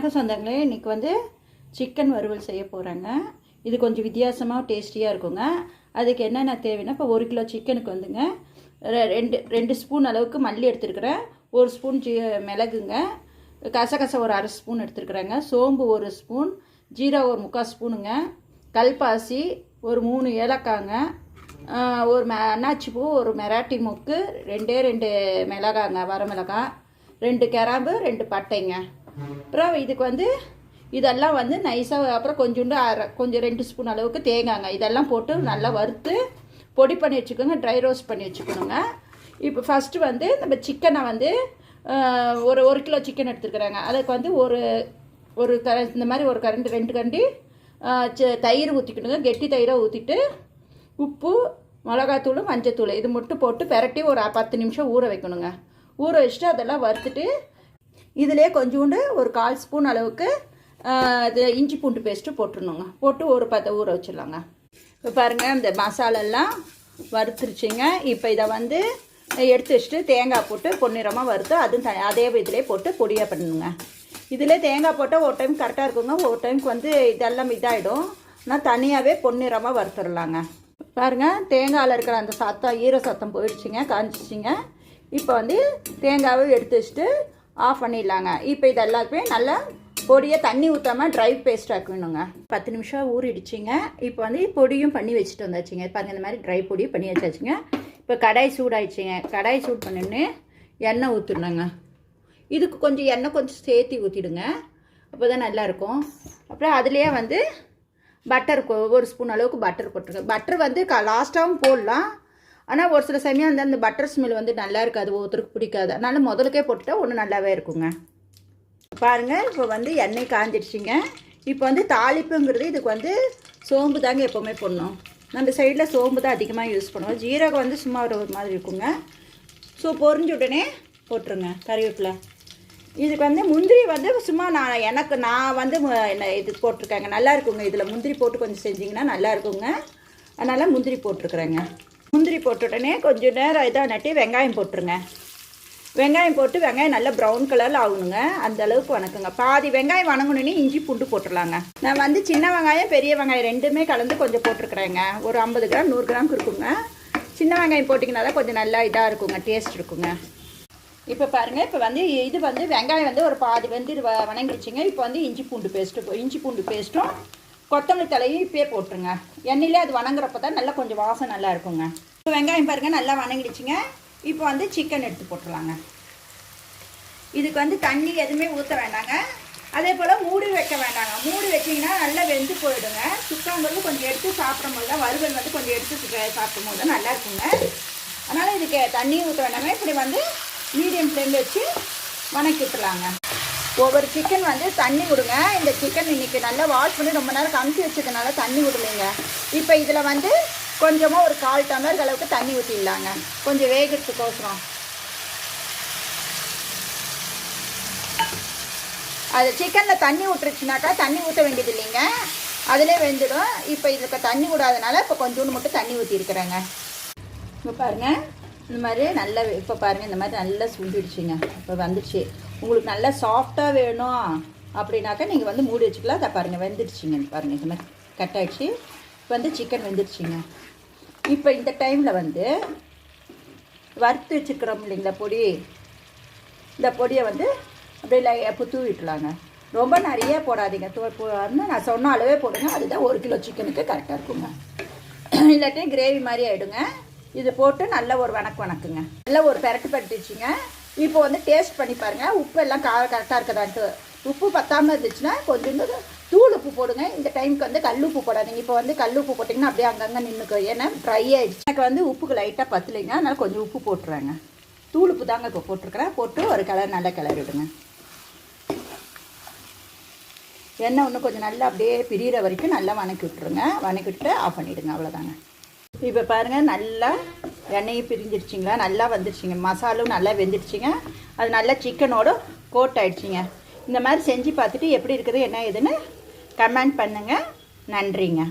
வணக்கம் சொந்தங்களே இன்றைக்கி வந்து சிக்கன் வறுவல் செய்ய போகிறேங்க இது கொஞ்சம் வித்தியாசமாக டேஸ்டியாக இருக்குங்க. அதுக்கு என்னென்ன தேவைன்னா இப்போ ஒரு கிலோ சிக்கனுக்கு வந்துங்க ரெ- ரெண்டு ரெண்டு ஸ்பூன் அளவுக்கு மல்லி எடுத்துருக்குறேன். ஒரு ஸ்பூன் ஜி மிளகுங்க. கசகச ஒரு அரை ஸ்பூன் எடுத்துருக்குறேங்க. சோம்பு ஒரு ஸ்பூன் ஜீரா ஒரு முக்கால் ஸ்பூனுங்க. கல்பாசி ஒரு மூணு ஏலக்காங்க. ஒரு ம அன்னாச்சி பூ ஒரு மெராட்டி மொக்கு ரெண்டே ரெண்டு மிளகாங்க வர மிளகாய் ரெண்டு கிராம்பு ரெண்டு பட்டைங்க. அப்புறம் இதுக்கு வந்து இதெல்லாம் வந்து நைஸாக அப்புறம் கொஞ்சோண்டு அரை கொஞ்சம் ரெண்டு ஸ்பூன் அளவுக்கு தேங்காங்க இதெல்லாம் போட்டு நல்லா வறுத்து பொடி பண்ணி வச்சுக்கோங்க ட்ரை ரோஸ்ட் பண்ணி வச்சுக்கணுங்க. இப்போ ஃபஸ்ட்டு வந்து நம்ம சிக்கனை வந்து ஒரு ஒரு கிலோ சிக்கன் எடுத்துருக்குறாங்க. அதுக்கு வந்து ஒரு ஒரு க இந்த மாதிரி ஒரு கரண்டு ரெண்டு கரண்டி ச- தயிர் ஊற்றிக்கணுங்க கெட்டி தயிரை ஊற்றிட்டு உப்பு மிளகாத்தூள் மஞ்சத்தூள் இது மட்டும் போட்டு பெரட்டி ஒரு பத்து நிமிஷம் ஊற வைக்கணுங்க. ஊற வச்சுட்டு அதெல்லாம் வறுத்துட்டு இதிலே கொஞ்சோண்டு ஒரு கால் ஸ்பூன் அளவுக்கு இது இஞ்சி பூண்டு பேஸ்ட்டு போட்டுருணுங்க போட்டு ஒரு பத்து ஊற வச்சிடலாங்க. இப்போ பாருங்கள் இந்த மசாலெல்லாம் வறுத்துருச்சுங்க. இப்போ இதை வந்து எடுத்து வச்சுட்டு தேங்காய் போட்டு பொன்னிறமாக வறுத்து அதுவும் த அதே இதிலே போட்டு பொடியாக பண்ணணுங்க. இதிலே தேங்காய் போட்டால் ஒரு டைம் கரெக்டாக இருக்குங்க. ஒரு டைமுக்கு வந்து இதெல்லாம் இதாகிடும் ஆனால் தனியாகவே பொன்னிறமாக வறுத்துடலாங்க. பாருங்க தேங்காயில் இருக்கிற அந்த சத்தம் ஈர சத்தம் போயிடுச்சுங்க காஞ்சிச்சிங்க. இப்போ வந்து தேங்காவை எடுத்து வச்சுட்டு ஆஃப் பண்ணிடலாங்க. இப்போ இது எல்லாருக்குமே நல்லா பொடியை தண்ணி ஊற்றாமல் ட்ரை பேஸ்ட் ஆக்கணுங்க பத்து நிமிஷம் ஊறிடுச்சிங்க. இப்போ வந்து பொடியும் பண்ணி வச்சுட்டு வந்தாச்சுங்க. பாருங்கள் இந்த மாதிரி ட்ரை பொடியும் பண்ணி வச்சாச்சுங்க. இப்போ கடாய் சூடாயிடுச்சுங்க. கடாய் சூட் பண்ணின்னு எண்ணெய் ஊற்றிடணுங்க இதுக்கு கொஞ்சம் எண்ணெய் கொஞ்சம் சேர்த்து ஊற்றிடுங்க அப்போ தான் நல்லாயிருக்கும். அப்புறம் அதுலேயே வந்து பட்டர் ஒரு ஸ்பூன் அளவுக்கு பட்டர் போட்டிருக்கேன் பட்டர் வந்து க லாஸ்ட்டாகவும் போடலாம். ஆனால் ஒரு சில சமயம் அந்த அந்த பட்டர் ஸ்மெல் வந்து நல்லா இருக்காது ஒருத்தருக்கு பிடிக்காது. அதனால முதலுக்கே போட்டுட்டா ஒன்று நல்லாவே இருக்குங்க. பாருங்கள் இப்போ வந்து எண்ணெய் காஞ்சிடுச்சிங்க. இப்போ வந்து தாளிப்புங்கிறது இதுக்கு வந்து சோம்பு தாங்க எப்போவுமே போடணும். நம்ம சைடில் சோம்பு தான் அதிகமாக யூஸ் பண்ணுவோம். ஜீரகம் வந்து சும்மா ஒரு ஒரு மாதிரி இருக்குங்க. ஸோ பொறிஞ்ச உடனே போட்டுருங்க கறிவேப்பிலை. இதுக்கு வந்து முந்திரி வந்து சும்மா நான் எனக்கு நான் வந்து என்ன இது போட்டிருக்கேங்க. நல்லா இருக்குங்க. இதில் முந்திரி போட்டு கொஞ்சம் செஞ்சிங்கன்னா நல்லா இருக்குங்க. அதனால் முந்திரி போட்டிருக்குறேங்க. முந்திரி போட்ட உடனே கொஞ்சம் நேரம் இதாக நட்டி வெங்காயம் போட்டுருங்க. வெங்காயம் போட்டு வெங்காயம் நல்லா ப்ரௌன் கலரில் ஆகணுங்க. அந்த அளவுக்கு வணக்குங்க. பாதி வெங்காயம் வணங்கணுன்னே இஞ்சி பூண்டு போட்டுடலாங்க. நான் வந்து சின்ன வெங்காயம் பெரிய வெங்காயம் ரெண்டுமே கலந்து கொஞ்சம் போட்டிருக்கிறேங்க. ஒரு ஐம்பது கிராம் நூறு கிராம் இருக்குங்க. சின்ன வெங்காயம் போட்டிங்கன்னா தான் கொஞ்சம் நல்லா இதாக இருக்குங்க டேஸ்ட் இருக்குங்க. இப்போ பாருங்கள் இப்போ வந்து இது வந்து வெங்காயம் வந்து ஒரு பாதி வந்து வ- வணங்கிடுச்சுங்க இப்போ வந்து இஞ்சி பூண்டு பேஸ்ட்டு இஞ்சி பூண்டு பேஸ்ட்டும் கொத்தமல்லி தலையும் இப்போயே போட்டுருங்க. எண்ணெயிலே அது வணங்குறப்ப தான் நல்லா கொஞ்சம் வாசம் நல்லா இருக்குங்க. இப்போ வெங்காயம் பாருங்கள் நல்லா வணங்கிடுச்சுங்க. இப்போ வந்து சிக்கன் எடுத்து போட்டுடலாங்க. இதுக்கு வந்து தண்ணி எதுவுமே ஊற்ற வேண்டாங்க. அதே போல் மூடி வைக்க வேண்டாங்க. மூடி வச்சிங்கன்னா நல்லா வெந்து போயிடுங்க. சுக்காங்கிறது கொஞ்சம் எடுத்து சாப்பிடும் போது தான் வறுவல் வந்து கொஞ்சம் எடுத்து சாப்பிடும் போது தான் நல்லா இருக்குங்க. அதனால் இதுக்கு தண்ணி ஊற்ற வேண்டாங்க. இப்படி வந்து மீடியம் ஃப்ளேம் வச்சு வணக்கி விட்டுலாங்க ஒவ்வொரு சிக்கன் வந்து தண்ணி விடுங்க. இந்த சிக்கன் இன்னைக்கு நல்லா வாஷ் பண்ணி ரொம்ப நேரம் கமிச்சி வச்சதுனால தண்ணி விடலைங்க. இப்போ இதில் வந்து கொஞ்சமாக ஒரு கால் டம்ளர் அளவுக்கு தண்ணி ஊற்றிடலாங்க கொஞ்சம் வேகிறதுக்கோசரம். அது சிக்கனில் தண்ணி விட்டுருச்சுனாக்கா தண்ணி ஊற்ற வேண்டியது இல்லைங்க. அதிலே வெந்துடும். இப்போ இதுக்கு தண்ணி விடாதனால இப்போ கொஞ்சோண்டு மட்டும் தண்ணி ஊற்றிருக்கிறேங்க இப்போ பாருங்கள் இந்த மாதிரி நல்லா இப்போ பாருங்கள் இந்த மாதிரி நல்லா சுண்டிடுச்சுங்க இப்போ வந்துடுச்சு. உங்களுக்கு நல்லா சாஃப்டாக வேணும் அப்படின்னாக்கா நீங்கள் வந்து மூடி வச்சுக்கலாம். அதை பாருங்கள் வெந்துடுச்சிங்க. பாருங்கள் இந்த மாதிரி கட் ஆகிடுச்சு இப்போ வந்து சிக்கன் வெந்துடுச்சிங்க. இப்போ இந்த டைமில் வந்து வறுத்து வச்சுக்கிறோம் இல்லைங்களா பொடி? இந்த பொடியை வந்து அப்படியே லை அப்போ தூவிட்டுலாங்க ரொம்ப நிறைய போடாதீங்க. தூ போடாதுன்னு நான் சொன்ன அளவே போடுங்க. அதுதான் ஒரு கிலோ சிக்கனுக்கு கரெக்டாக இருக்குங்க. இல்லாட்டி கிரேவி மாதிரி ஆகிடுங்க இது போட்டு நல்ல ஒரு வணக்கு வணக்குங்க. நல்லா ஒரு பெரட்டு பட்டுச்சுங்க. இப்போ வந்து டேஸ்ட் பண்ணி பாருங்கள் உப்பு எல்லாம் கா கரெக்டாக இருக்குதான்ட்டு. உப்பு பத்தாமல் இருந்துச்சுன்னா கொஞ்சோண்டு தூள் உப்பு போடுங்க. இந்த டைமுக்கு வந்து கல் உப்பு போடாதீங்க. இப்போ வந்து கல் உப்பு போட்டிங்கன்னா அப்படியே அங்கங்கே நின்றுக்கும் ஏன்னா ட்ரை ஆயிடுச்சு. எனக்கு வந்து உப்புக்கு லைட்டாக பத்தலைங்க. அதனால் கொஞ்சம் உப்பு போட்டுருவேங்க தூள் உப்பு தாங்க இப்போ போட்டிருக்கிறேன். போட்டு ஒரு கலர் நல்லா கலர் விடுங்க. எண்ணெய் ஒன்று கொஞ்சம் நல்லா அப்படியே பிரியிற வரைக்கும் நல்லா வணக்கி விட்டுருங்க. வணக்கி விட்டுட்டு ஆஃப் பண்ணிவிடுங்க அவ்வளோதாங்க இப்போ பாருங்கள் நல்லா எண்ணெயும் பிரிஞ்சிருச்சிங்களா நல்லா வந்துருச்சுங்க மசாலும் நல்லா வெந்துடுச்சுங்க. அது நல்லா சிக்கனோட கோட் ஆயிடுச்சுங்க. இந்த மாதிரி செஞ்சு பார்த்துட்டு எப்படி இருக்குது என்ன ஏதுன்னு கமெண்ட் பண்ணுங்கள் நன்றிங்க.